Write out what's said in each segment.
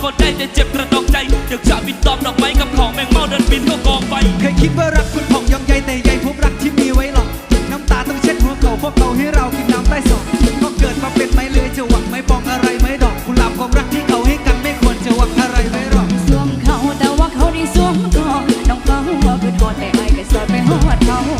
ไม่เกี่ยวดองก็ได้แต่เจ็บกระดองใจเดี๋ยวจะบินตอมดอกไม้กับของแมงเม่าเดินบินเข้ากองไฟเคยคิดว่ารักคุณผ่องยองใยแต่ใยพบรักที่มีไว้หรอกน้ำตาต้องเช็ดหัวเก่าพวกเขาให้เรากินน้ำใต้ศอกก็เกิดมาเป็นไม้เลื้อยจะหวังไม่ปองอะไรไม่ดอกกุหลาบความรักที่เขาให้กันไม่ควรจะหวังอะไรไว้หรอกสวมเขาแต่ว่าเขาได้สวมก่อนน้องเขาว่าคือทอดแต่ไอ้ก็สอดไปหอดเขา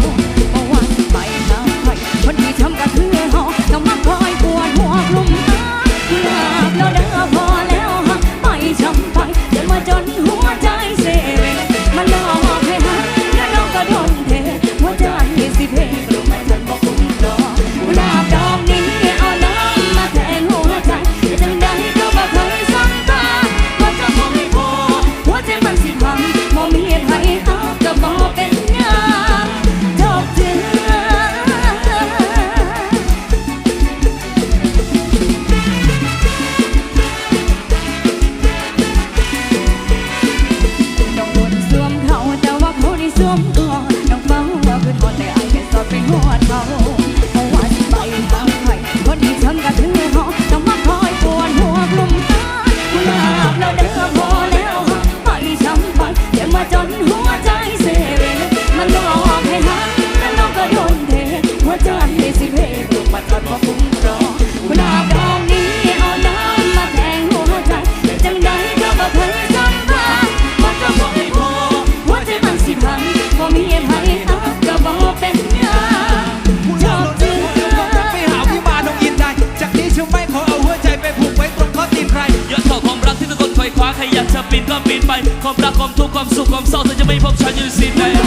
ใครอยากจะปีนก็ปีนไป ความรักความทุกข์ความสุขความเศร้าเธอจะไม่พบฉันอยู่สิ้นใด